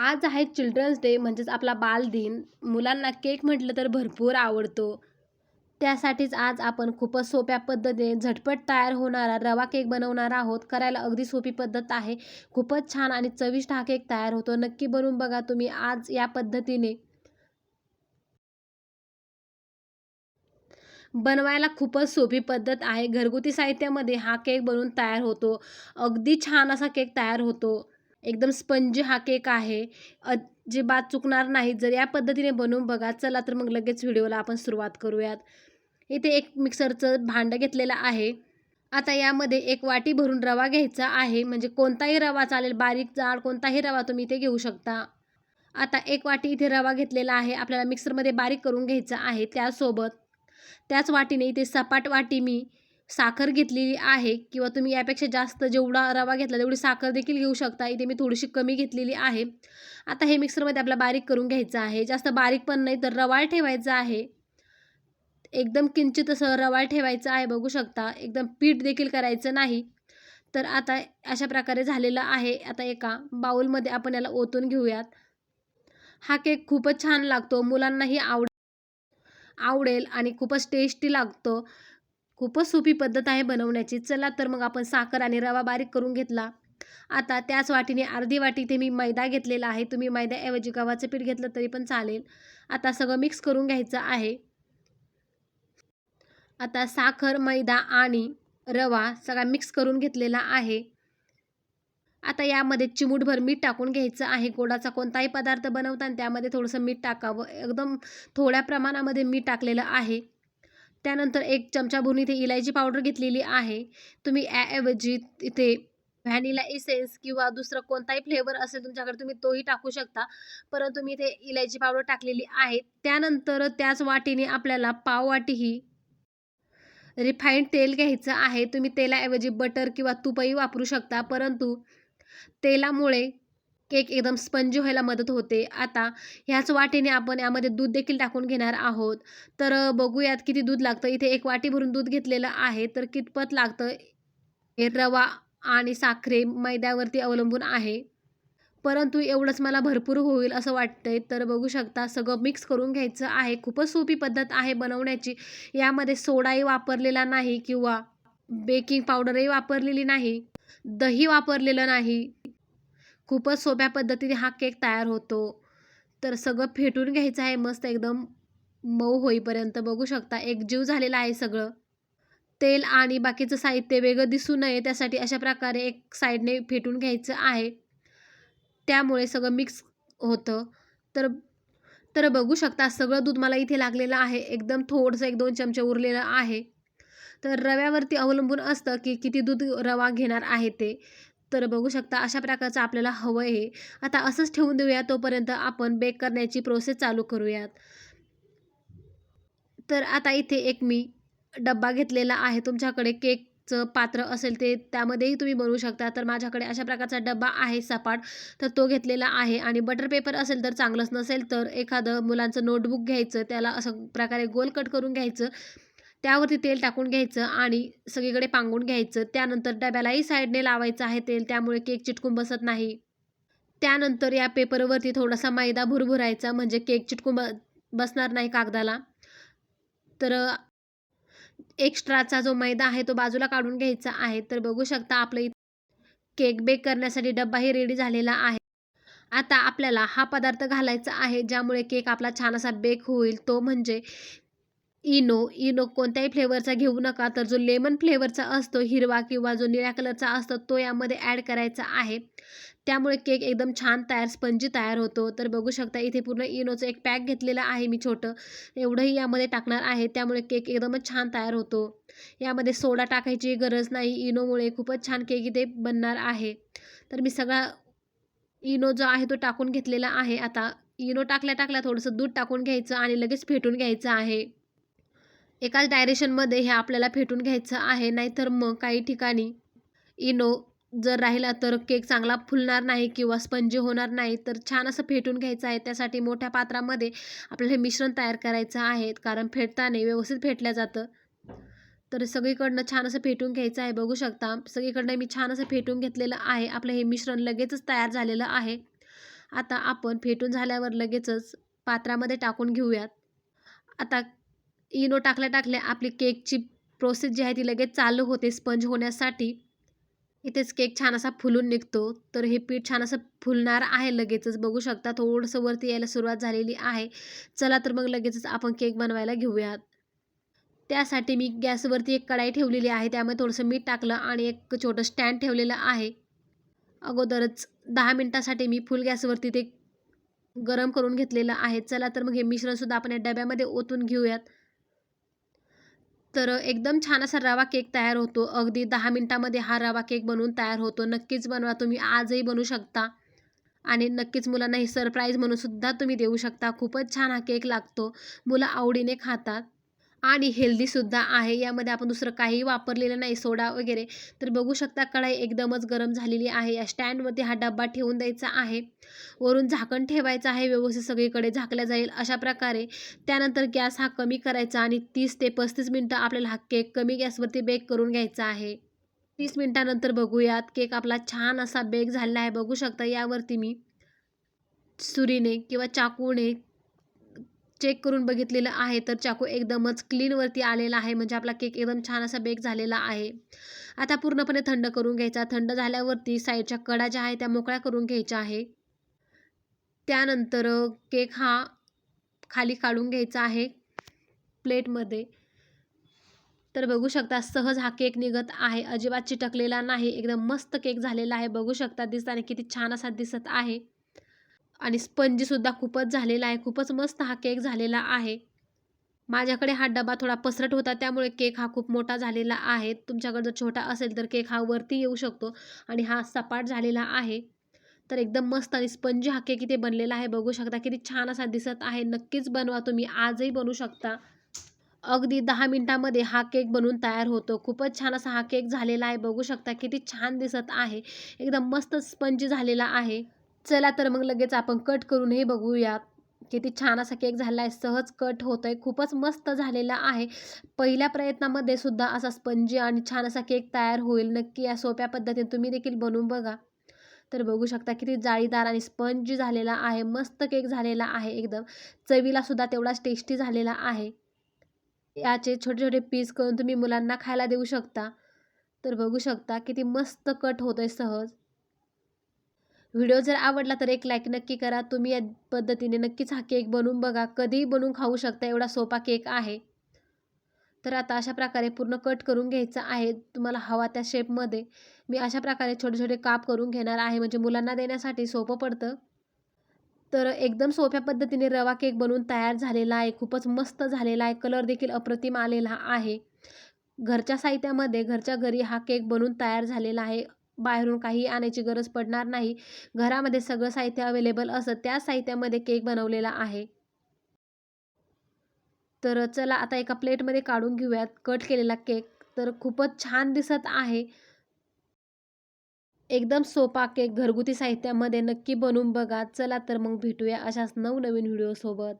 आज आहे children's day म्हणजेच आपला बालदिन. मुलांना केक म्हटलं तर भरपूर आवडतो. त्यासाठीच आज आपण खूपच सोप्या पद्धतीने झटपट तयार होणारा रवा केक बनवणार आहोत. करायला अगदी सोपी पद्धत आहे. खूपच छान आणि चविष्ट हा केक तयार होतो. नक्की बनवून बघा तुम्ही आज या पद्धतीने. बनवायला खूपच सोपी पद्धत आहे. घरगुती साहित्यामध्ये हा केक बनवून तयार होतो. अगदी छान असा केक तयार होतो. एकदम स्पंजी हा केक आहे. अजिबात चुकणार नाही जर या पद्धतीने बनवून बघा चला तर मग लगेच व्हिडिओला आपण सुरुवात करूयात. इथे एक मिक्सरचं भांडं घेतलेलं आहे. आता यामध्ये एक वाटी भरून रवा घ्यायचा आहे. म्हणजे कोणताही रवा चालेल बारीक जाड कोणताही रवा तुम्ही इथे घेऊ शकता. आता एक वाटी इथे रवा घेतलेला आहे. आपल्याला मिक्सरमध्ये बारीक करून घ्यायचा आहे त्यासोबत. त्याच वाटीने इथे सपाट वाटी मी साखर घेतलेली आहे किंवा तुम्ही यापेक्षा जास्त जेवढा रवा घेतला तेवढी साखर देखील घेऊ शकता. इथे मी थोडीशी कमी घेतलेली आहे. आता हे मिक्सरमध्ये आपला बारीक करून घ्यायचं आहे. जास्त बारीक पण नाही तर रवाळ ठेवायचं आहे. एकदम किंचित असं रवाळ ठेवायचं आहे बघू शकता. एकदम पीठ देखील करायचं नाही. तर आता अशा प्रकारे झालेलं आहे. आता एका बाऊलमध्ये आपण याला ओतून घेऊयात. हा केक खूपच छान लागतो. मुलांनाही आवड आवडेल आणि खूपच टेस्टी लागतो. खूपच सोपी पद्धत आहे बनवण्याची. चला तर मग आपण साखर आणि रवा बारीक करून घेतला. आता त्याच वाटीने अर्धी वाटी ते मी मैदा घेतलेला आहे. तुम्ही मैद्याऐवजी गव्हाचं पीठ घेतलं तरी पण चालेल. आता सगळं मिक्स करून घ्यायचं आहे. आता साखर मैदा आणि रवा सगळा मिक्स करून घेतलेला आहे. आता यामध्ये चिमूटभर मीठ टाकून घ्यायचं आहे. गोडाचा कोणताही पदार्थ बनवताना त्यामध्ये थोडंसं मीठ टाकावं. एकदम थोड्या प्रमाणामध्ये मीठ टाकलेलं आहे. त्यानंतर एक चमचा भरून इथे इलायची पावडर घेतलेली आहे. तुम्ही ऐवजी इथे व्हॅनिला इसेन्स किंवा दुसरं कोणताही फ्लेवर असेल तुमच्याकडे तुम्ही तोही टाकू शकता. परंतु मी इथे इलायची पावडर टाकलेली आहे. त्यानंतर त्याच वाटीने आपल्याला पाव वाटी ही रिफाईंड तेल घ्यायचं आहे. तुम्ही तेलाऐवजी बटर किंवा तूपही वापरू शकता. परंतु तेलामुळे केक एकदम स्पंजी व्हायला मदत होते. आता ह्याच वाटीने आपण यामध्ये दूध देखील टाकून घेणार आहोत. तर बघूयात किती दूध लागतं. इथे एक वाटी भरून दूध घेतलेलं आहे. तर कितपत लागतं? हे रवा आणि साखरे मैद्यावरती अवलंबून आहे. परंतु एवढंच मला भरपूर होईल असं वाटतंय. तर बघू शकता सगळं मिक्स करून घ्यायचं आहे. खूपच सोपी पद्धत आहे बनवण्याची. यामध्ये सोडाही वापरलेला नाही किंवा बेकिंग पावडरही वापरलेली नाही. दही वापरलेलं नाही. खूपच सोप्या पद्धतीने हा केक तयार होतो. तर सगळं फेटून घ्यायचं आहे मस्त एकदम मऊ होईपर्यंत. बघू शकता एक जीव झालेला आहे सगळं. तेल आणि बाकीचं साहित्य वेगळं दिसू नये त्यासाठी अशा प्रकारे एक साईडने फेटून घ्यायचं आहे. त्यामुळे सगळं मिक्स होतं. तर तर बघू शकता सगळं दूध मला इथे लागलेलं आहे. एकदम थोडंसं एक दोन चमचे उरलेलं आहे. तर रव्यावरती अवलंबून असतं की किती दूध रवा घेणार आहे ते. तर बघू शकता अशा प्रकारचं आपल्याला हवं आहे. आता असंच ठेवून देऊया तोपर्यंत आपण बेक करण्याची प्रोसेस चालू करूयात. तर आता इथे एक मी डब्बा घेतलेला आहे. तुमच्याकडे केकचं पात्र असेल ते त्यामध्येही तुम्ही बनवू शकता. तर माझ्याकडे अशा प्रकारचा डब्बा आहे सपाट. तर तो घेतलेला आहे. आणि बटर पेपर असेल तर चांगलंच नसेल तर एखादं मुलांचं नोटबुक घ्यायचं त्याला असं प्रकारे गोल कट करून घ्यायचं. त्यावरती तेल टाकून घ्यायचं आणि सगळीकडे पांगून घ्यायचं. त्यानंतर डब्यालाही साईडने लावायचं आहे तेल त्यामुळे केक चिटकून बसत नाही. त्यानंतर या पेपरवरती थोडासा मैदा भुरभुरायचा म्हणजे केक चिटकून ब बसणार नाही कागदाला. तर एक्स्ट्राचा जो मैदा आहे तो बाजूला काढून घ्यायचा आहे. तर बघू शकता आपलं केक बेक करण्यासाठी डब्बाही रेडी झालेला आहे. आता आपल्याला हा पदार्थ घालायचा आहे ज्यामुळे केक आपला छान असा बेक होईल. तो म्हणजे इनो इनो कोणत्याही फ्लेवरचा घेऊ नका. तर जो लेमन फ्लेवरचा असतो हिरवा किंवा जो निळ्या कलरचा असतो तो यामध्ये ॲड करायचा आहे. त्यामुळे केक एकदम छान तयार स्पंजी तयार होतो. तर बघू शकता इथे पूर्ण इनोचं एक पॅक घेतलेलं आहे मी छोटं. एवढंही यामध्ये टाकणार आहे. त्यामुळे केक एकदमच छान तयार होतो. यामध्ये सोडा टाकायची गरज नाही. इनोमुळे खूपच छान केक इथे बनणार आहे. तर मी सगळा इनो जो आहे तो टाकून घेतलेला आहे. आता इनो टाकल्या टाकल्या थोडंसं दूध टाकून घ्यायचं आणि लगेच फेटून घ्यायचं आहे. एकाच डायरेक्शनमध्ये हे आपल्याला फेटून घ्यायचं आहे. नाहीतर मग काही ठिकाणी इनो जर राहिला तर केक चांगला फुलणार नाही किंवा स्पंजी होणार नाही तर छान असं फेटून घ्यायचं आहे. त्यासाठी मोठ्या पात्रामध्ये आपल्याला हे मिश्रण तयार करायचं आहे. कारण फेटताना व्यवस्थित फेटलं जातं. तर सगळीकडनं छान असं फेटून घ्यायचं आहे. बघू शकता सगळीकडनं मी छान असं फेटून घेतलेलं आहे. आपलं हे मिश्रण लगेचच तयार झालेलं आहे. आता आपण फेटून झाल्यावर लगेचच पात्रामध्ये टाकून घेऊयात. आता इनो टाकल्या टाकल्या आपली केकची प्रोसेस जी आहे ती लगेच चालू होते. स्पंज होण्यासाठी इथेच केक छान असा फुलून निघतो. तर हे पीठ छान असं फुलणार आहे लगेचच. बघू शकता थोडंसं वरती यायला सुरुवात झालेली आहे. चला तर मग लगेचच आपण केक बनवायला घेऊयात. त्यासाठी मी गॅसवरती एक कढाई ठेवलेली आहे. त्यामध्ये थोडंसं मीठ टाकलं आणि एक छोटं स्टँड ठेवलेलं आहे. अगोदरच दहा मिनटासाठी मी फुल गॅसवरती ते गरम करून घेतलेलं आहे. चला तर मग हे मिश्रणसुद्धा आपण या डब्यामध्ये ओतून घेऊयात. तर एकदम छान असा रवा केक तयार होतो. अगदी दहा मिनटामध्ये हा रवा केक बनवून तयार होतो. नक्कीच बनवा. तुम्ही आजही बनवू शकता. आणि नक्कीच मुलांना ही सरप्राईज म्हणून सुद्धा तुम्ही देऊ शकता. खूपच छान हा केक लागतो. मुलं आवडीने खातात. आणि हेल्दीसुद्धा आहे. यामध्ये आपण दुसरं काही वापरलेलं नाही सोडा वगैरे. तर बघू शकता कढाई एकदमच गरम झालेली आहे. या स्टँडवरती हा डब्बा ठेवून द्यायचा आहे. वरून झाकण ठेवायचं आहे. व्यवस्थित सगळीकडे झाकल्या जाईल अशा प्रकारे. त्यानंतर गॅस हा कमी करायचा आणि तीस ते पस्तीस मिनटं आपल्याला हा केक कमी गॅसवरती बेक करून घ्यायचा आहे. तीस मिनटानंतर बघूयात. केक आपला छान असा बेक झालेला आहे. बघू शकता यावरती मी सुरीने किंवा चाकूने चेक करून बघितलेलं आहे तर चाकू एकदमच क्लीनवरती आलेला आहे म्हणजे आपला केक एकदम छान असा बेक झालेला आहे. आता पूर्णपणे थंड करून घ्यायचा. थंड झाल्यावरती साईडच्या कडा ज्या आहे त्या मोकळ्या करून घ्यायच्या आहे. त्यानंतर केक हा खाली काढून घ्यायचा आहे प्लेटमध्ये तर बघू शकता सहज हा केक निघत आहे. अजिबात चिटकलेला नाही. एकदम मस्त केक झालेला आहे. बघू शकता दिसताना किती छान असा दिसत आहे. आणि स्पंजीसुद्धा खूपच झालेला आहे खूपच मस्त हा केक झालेला आहे. माझ्याकडे हा डबा थोडा पसरट होता त्यामुळे केक हा खूप मोठा झालेला आहे. तुमच्याकडे जर छोटा असेल तर केक हा वरती येऊ शकतो आणि हा सपाट झालेला आहे. तर एकदम मस्त आणि स्पंजी हा केक इथे बनलेला आहे. बघू शकता किती छान असा दिसत आहे. नक्कीच बनवा तुम्ही आजही बनवू शकता. अगदी दहा मिनटामध्ये हा केक बनवून तयार होतो. खूपच छान असा हा केक झालेला आहे. बघू शकता किती छान दिसत आहे. एकदम मस्त स्पंजी झालेला आहे. चला तर मग लगेच आपण कट करून हे बघूयात किती छान असा केक झाला आहे सहज कट होत आहे खूपच मस्त झालेला आहे. पहिल्या प्रयत्नामध्ये सुद्धा असा स्पंजी आणि छान असा केक तयार होईल. नक्की या सोप्या पद्धतीने तुम्ही देखील बनवून बघा. तर बघू शकता किती जाळीदार आणि स्पंजी झालेला आहे. मस्त केक झालेला आहे एकदम. चवीला सुद्धा तेवढाच टेस्टी झालेला आहे. याचे छोटे छोटे पीस करून तुम्ही मुलांना खायला देऊ शकता. तर बघू शकता किती मस्त कट होत आहे सहज. व्हिडिओ जर आवडला तर एक लाईक नक्की करा. तुम्ही या पद्धतीने नक्कीच हा केक बनवून बघा. कधीही बनवून खाऊ शकता. एवढा सोपा केक आहे. तर आता अशा प्रकारे पूर्ण कट करून घ्यायचं आहे. तुम्हाला हवा त्या शेपमध्ये मी अशा प्रकारे छोटे छोटे काप करून घेणार आहे. म्हणजे मुलांना देण्यासाठी सोपं पडतं. तर एकदम सोप्या पद्धतीने रवा केक बनवून तयार झालेला आहे. खूपच मस्त झालेला आहे. कलर देखील अप्रतिम आलेला आहे. घरच्या साहित्यामध्ये घरच्या घरी हा केक बनवून तयार झालेला आहे. बाहेरून काही आणायची गरज पडणार नाही. घरामध्ये सगळं साहित्य अवेलेबल असं त्या साहित्यामध्ये केक बनवलेला आहे. तर चला आता एका प्लेटमध्ये काढून घेऊयात. कट केलेला केक तर खूपच छान दिसत आहे. एकदम सोपा केक घरगुती साहित्यामध्ये नक्की बनवून बघा. चला तर मग भेटूया अशाच नवनवीन व्हिडिओसोबत